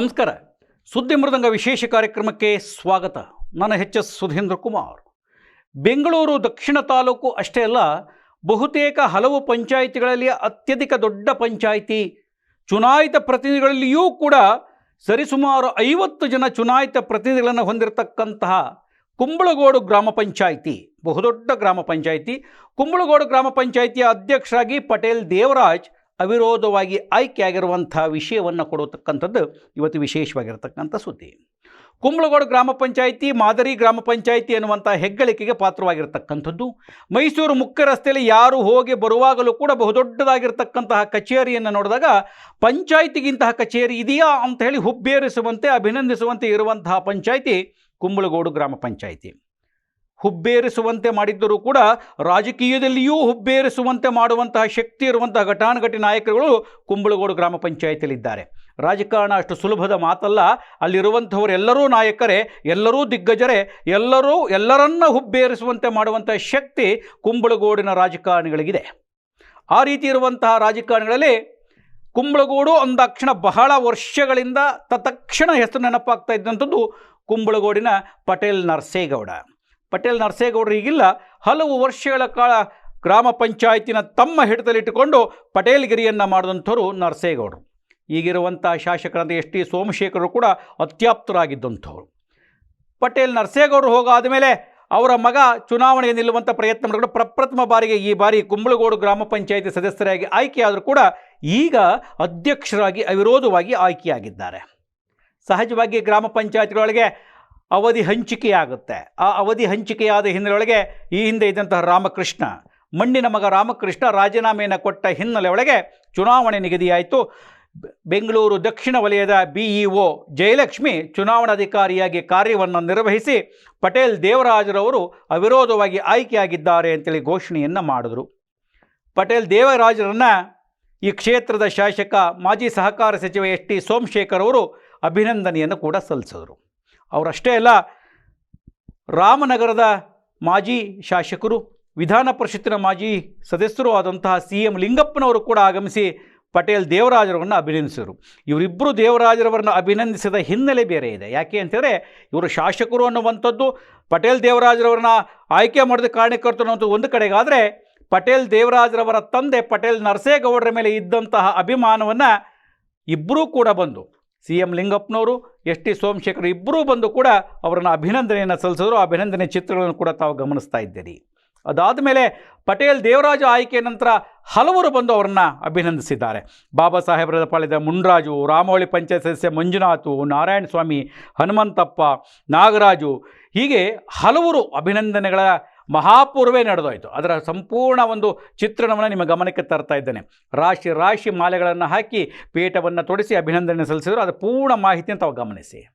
ನಮಸ್ಕಾರ. ಸುದ್ದಿ ಮೃದಂಗ ವಿಶೇಷ ಕಾರ್ಯಕ್ರಮಕ್ಕೆ ಸ್ವಾಗತ. ನಾನು ಹೆಚ್ ಎಸ್ ಸುಧೀಂದ್ರ ಕುಮಾರ್. ಬೆಂಗಳೂರು ದಕ್ಷಿಣ ತಾಲೂಕು ಅಷ್ಟೇ ಅಲ್ಲ, ಬಹುತೇಕ ಹಲವು ಪಂಚಾಯಿತಿಗಳಲ್ಲಿ ಅತ್ಯಧಿಕ ದೊಡ್ಡ ಪಂಚಾಯಿತಿ. ಚುನಾಯಿತ ಪ್ರತಿನಿಧಿಗಳಲ್ಲಿಯೂ ಕೂಡ ಸರಿಸುಮಾರು ಐವತ್ತು ಜನ ಚುನಾಯಿತ ಪ್ರತಿನಿಧಿಗಳನ್ನು ಹೊಂದಿರತಕ್ಕಂತಹ ಕುಂಬಳಗೋಡು ಗ್ರಾಮ ಪಂಚಾಯಿತಿ. ಬಹುದೊಡ್ಡ ಗ್ರಾಮ ಪಂಚಾಯಿತಿ. ಕುಂಬಳಗೋಡು ಗ್ರಾಮ ಪಂಚಾಯಿತಿಯ ಅಧ್ಯಕ್ಷರಾಗಿ ಪಟೇಲ್ ದೇವರಾಜ್ ಅವಿರೋಧವಾಗಿ ಆಯ್ಕೆಯಾಗಿರುವಂಥ ವಿಷಯವನ್ನು ಕೊಡತಕ್ಕಂಥದ್ದು ಇವತ್ತು ವಿಶೇಷವಾಗಿರತಕ್ಕಂಥ ಸುದ್ದಿ. ಕುಂಬಳಗೋಡು ಗ್ರಾಮ ಪಂಚಾಯಿತಿ, ಮಾದರಿ ಗ್ರಾಮ ಪಂಚಾಯಿತಿ ಎನ್ನುವಂಥ ಹೆಗ್ಗಳಿಕೆಗೆ ಪಾತ್ರವಾಗಿರತಕ್ಕಂಥದ್ದು. ಮೈಸೂರು ಮುಖ್ಯ ರಸ್ತೆಯಲ್ಲಿ ಯಾರು ಹೋಗಿ ಬರುವಾಗಲೂ ಕೂಡ ಬಹುದೊಡ್ಡದಾಗಿರ್ತಕ್ಕಂತಹ ಕಚೇರಿಯನ್ನು ನೋಡಿದಾಗ ಪಂಚಾಯಿತಿಗಿಂತಹ ಕಚೇರಿ ಇದೆಯಾ ಅಂತ ಹೇಳಿ ಹುಬ್ಬೇರಿಸುವಂತೆ, ಅಭಿನಂದಿಸುವಂತೆ ಇರುವಂತಹ ಪಂಚಾಯಿತಿ ಕುಂಬಳಗೋಡು ಗ್ರಾಮ ಪಂಚಾಯಿತಿ. ಹುಬ್ಬೇರಿಸುವಂತೆ ಮಾಡಿದ್ದರೂ ಕೂಡ ರಾಜಕೀಯದಲ್ಲಿಯೂ ಹುಬ್ಬೇರಿಸುವಂತೆ ಮಾಡುವಂತಹ ಶಕ್ತಿ ಇರುವಂತಹ ಘಟಾನುಘಟಿ ನಾಯಕರುಗಳು ಕುಂಬಳಗೋಡು ಗ್ರಾಮ ಪಂಚಾಯತಿಯಲ್ಲಿದ್ದಾರೆ. ರಾಜಕಾರಣ ಅಷ್ಟು ಸುಲಭದ ಮಾತಲ್ಲ. ಅಲ್ಲಿರುವಂಥವರೆಲ್ಲರೂ ನಾಯಕರೇ, ಎಲ್ಲರೂ ದಿಗ್ಗಜರೇ, ಎಲ್ಲರೂ ಎಲ್ಲರನ್ನ ಹುಬ್ಬೇರಿಸುವಂತೆ ಮಾಡುವಂಥ ಶಕ್ತಿ ಕುಂಬಳಗೋಡಿನ ರಾಜಕಾರಣಿಗಳಿಗಿದೆ. ಆ ರೀತಿ ಇರುವಂತಹ ರಾಜಕಾರಣಿಗಳಲ್ಲಿ ಕುಂಬಳಗೋಡು ಅಂದಾಕ್ಷಣ ಬಹಳ ವರ್ಷಗಳಿಂದ ತತ್ಕ್ಷಣ ಹೆಸರು ನೆನಪಾಗ್ತಾ ಇದ್ದಂಥದ್ದು ಕುಂಬಳಗೋಡಿನ ಪಟೇಲ್ ನರಸೇಗೌಡ. ಪಟೇಲ್ ನರಸೇಗೌಡರು ಈಗಿಲ್ಲ, ಹಲವು ವರ್ಷಗಳ ಕಾಲ ಗ್ರಾಮ ಪಂಚಾಯತಿನ ತಮ್ಮ ಹಿಡಿತಲಿಟ್ಟುಕೊಂಡು ಪಟೇಲ್ಗಿರಿಯನ್ನು ಮಾಡಿದಂಥವ್ರು ನರಸೇಗೌಡರು. ಈಗಿರುವಂಥ ಶಾಸಕರಾದ ಎಸ್ ಟಿ ಸೋಮಶೇಖರರು ಕೂಡ ಅತ್ಯಾಪ್ತರಾಗಿದ್ದಂಥವ್ರು. ಪಟೇಲ್ ನರಸೇಗೌಡರು ಹೋಗಾದ ಮೇಲೆ ಅವರ ಮಗ ಚುನಾವಣೆಗೆ ನಿಲ್ಲುವಂಥ ಪ್ರಯತ್ನ ಮಾಡಿಕೊಂಡು ಪ್ರಪ್ರಥಮ ಬಾರಿಗೆ, ಈ ಬಾರಿ ಕುಂಬಳಗೋಡು ಗ್ರಾಮ ಪಂಚಾಯಿತಿ ಸದಸ್ಯರಾಗಿ ಆಯ್ಕೆಯಾದರೂ ಕೂಡ ಈಗ ಅಧ್ಯಕ್ಷರಾಗಿ ಅವಿರೋಧವಾಗಿ ಆಯ್ಕೆಯಾಗಿದ್ದಾರೆ. ಸಹಜವಾಗಿ ಗ್ರಾಮ ಪಂಚಾಯತ್ಗಳೊಳಗೆ ಅವಧಿ ಹಂಚಿಕೆಯಾಗುತ್ತೆ. ಆ ಅವಧಿ ಹಂಚಿಕೆಯಾದ ಹಿನ್ನೆಲೆಯೊಳಗೆ ಈ ಹಿಂದೆ ಇದ್ದಂತಹ ರಾಮಕೃಷ್ಣ, ಮಣ್ಣಿನ ಮಗ ರಾಮಕೃಷ್ಣ ರಾಜೀನಾಮೆಯನ್ನು ಕೊಟ್ಟ ಹಿನ್ನೆಲೆ ಒಳಗೆ ಚುನಾವಣೆ ನಿಗದಿಯಾಯಿತು. ಬೆಂಗಳೂರು ದಕ್ಷಿಣ ವಲಯದ ಬಿಇಒ ಜಯಲಕ್ಷ್ಮಿ ಚುನಾವಣಾಧಿಕಾರಿಯಾಗಿ ಕಾರ್ಯವನ್ನು ನಿರ್ವಹಿಸಿ ಪಟೇಲ್ ದೇವರಾಜರವರು ಅವಿರೋಧವಾಗಿ ಆಯ್ಕೆಯಾಗಿದ್ದಾರೆ ಅಂತೇಳಿ ಘೋಷಣೆಯನ್ನು ಮಾಡಿದರು. ಪಟೇಲ್ ದೇವರಾಜರನ್ನು ಈ ಕ್ಷೇತ್ರದ ಶಾಸಕ, ಮಾಜಿ ಸಹಕಾರ ಸಚಿವ ಎಸ್ ಟಿ ಸೋಮಶೇಖರ್ ಅವರು ಅಭಿನಂದನೆಯನ್ನು ಕೂಡ ಸಲ್ಲಿಸಿದರು. ಅವರಷ್ಟೇ ಅಲ್ಲ, ರಾಮನಗರದ ಮಾಜಿ ಶಾಸಕರು, ವಿಧಾನ ಪರಿಷತ್ತಿನ ಮಾಜಿ ಸದಸ್ಯರು ಆದಂತಹ ಸಿ ಎಂ ಲಿಂಗಪ್ಪನವರು ಕೂಡ ಆಗಮಿಸಿ ಪಟೇಲ್ ದೇವರಾಜರವರನ್ನು ಅಭಿನಂದಿಸಿದರು. ಇವರಿಬ್ಬರು ದೇವರಾಜರವರನ್ನು ಅಭಿನಂದಿಸಿದ ಹಿನ್ನೆಲೆ ಬೇರೆ ಇದೆ. ಯಾಕೆ ಅಂತಂದರೆ, ಇವರು ಶಾಸಕರು ಅನ್ನುವಂಥದ್ದು, ಪಟೇಲ್ ದೇವರಾಜರವರನ್ನ ಆಯ್ಕೆ ಮಾಡಿದ ಕಾರಣಕರ್ತರು ಅನ್ನೋದು ಒಂದು ಕಡೆಗಾದರೆ, ಪಟೇಲ್ ದೇವರಾಜರವರ ತಂದೆ ಪಟೇಲ್ ನರಸೇಗೌಡರ ಮೇಲೆ ಇದ್ದಂತಹ ಅಭಿಮಾನವನ್ನು ಇಬ್ಬರೂ ಕೂಡ ಬಂದು ಸಿ ಎಂ ಲಿಂಗಪ್ಪನವರು ಎಸ್ ಟಿ ಸೋಮಶೇಖರ್ ಇಬ್ಬರೂ ಬಂದು ಕೂಡ ಅವರನ್ನು ಅಭಿನಂದನೆಯನ್ನು ಸಲ್ಲಿಸಿದ್ರು. ಅಭಿನಂದನೆ ಚಿತ್ರಗಳನ್ನು ಕೂಡ ತಾವು ಗಮನಿಸ್ತಾ ಇದ್ದೀರಿ. ಅದಾದ ಮೇಲೆ ಪಟೇಲ್ ದೇವರಾಜು ಆಯ್ಕೆ ನಂತರ ಹಲವರು ಬಂದು ಅವರನ್ನು ಅಭಿನಂದಿಸಿದ್ದಾರೆ. ಬಾಬಾ ಸಾಹೇಬರ ಪಾಳ್ಯದ ಮುನ್ರಾಜು ರಾಮವಳಿ ಪಂಚಾಯತ್ ಸದಸ್ಯ ಮಂಜುನಾಥು ನಾರಾಯಣ ಸ್ವಾಮಿ ಹನುಮಂತಪ್ಪ, ನಾಗರಾಜು ಹೀಗೆ ಹಲವರು ಅಭಿನಂದನೆಗಳ ಮಹಾಪೂರ್ವೇ ನಡೆದೋಯ್ತು. ಅದರ ಸಂಪೂರ್ಣ ಒಂದು ಚಿತ್ರಣವನ್ನು ನಿಮ್ಮ ಗಮನಕ್ಕೆ ತರ್ತಾ ಇದ್ದೇನೆ. ರಾಶಿ ರಾಶಿ ಮಾಲೆಗಳನ್ನು ಹಾಕಿ ಪೀಠವನ್ನು ತೊಡಿಸಿ ಅಭಿನಂದನೆ ಸಲ್ಲಿಸಿದ್ರು. ಅದು ಪೂರ್ಣ ಮಾಹಿತಿಯನ್ನು ತಾವು ಗಮನಿಸಿ.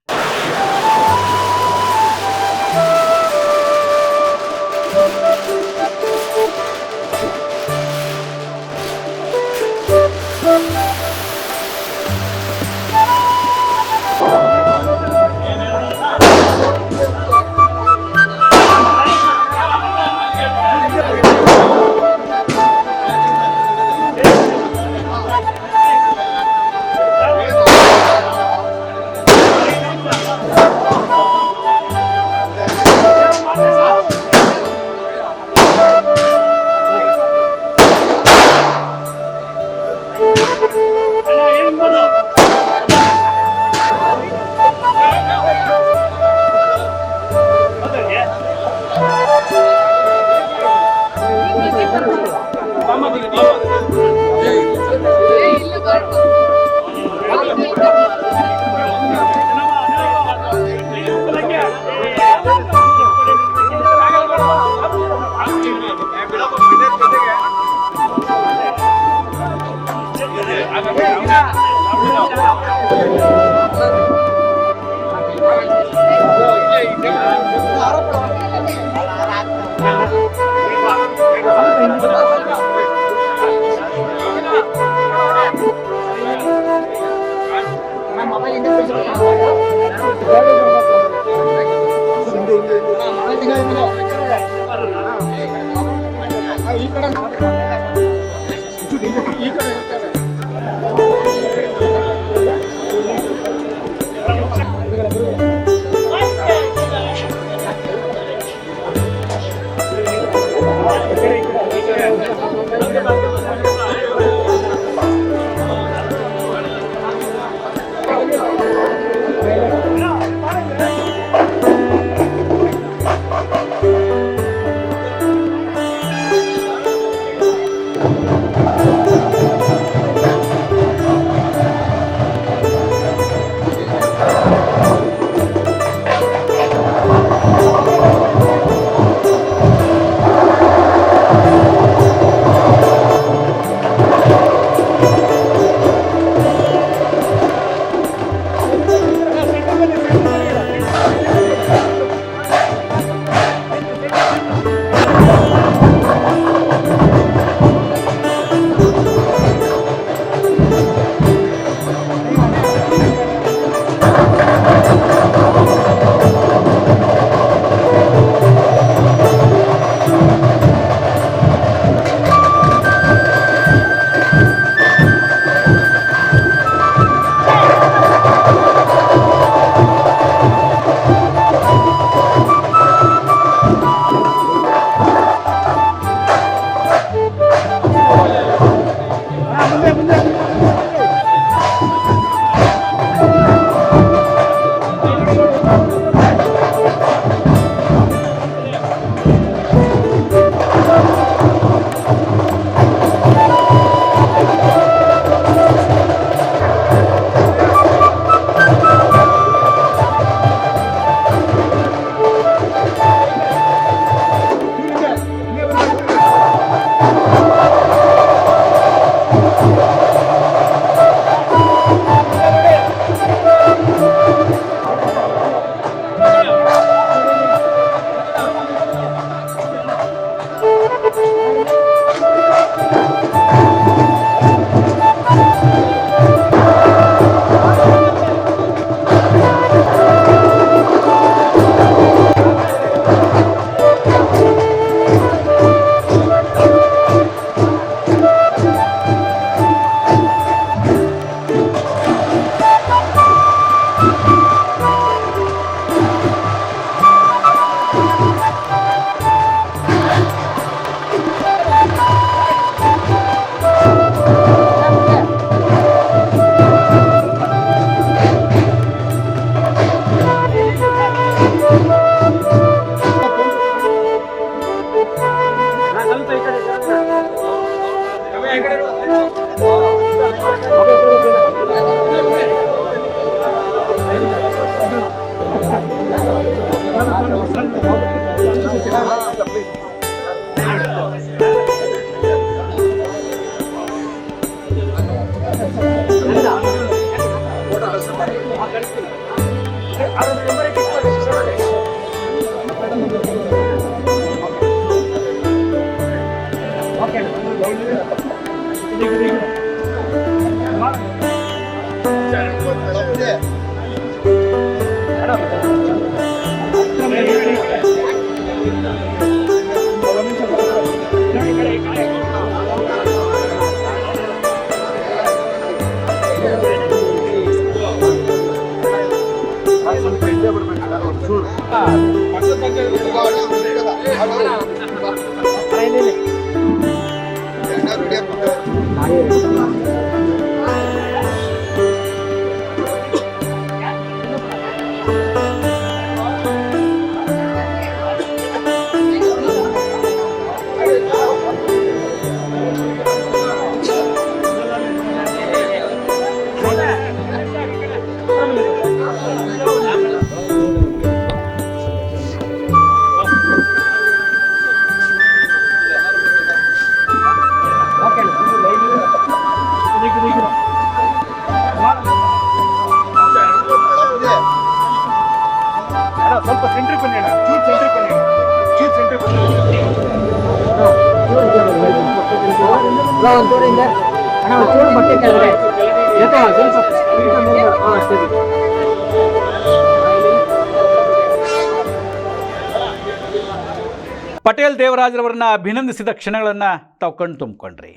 ಪಟೇಲ್ ದೇವರಾಜರವರನ್ನ ಅಭಿನಂದಿಸಿದ ಕ್ಷಣಗಳನ್ನು ತಾವು ಕಣ್ಣು ತುಂಬಿಕೊಂಡ್ರಿ.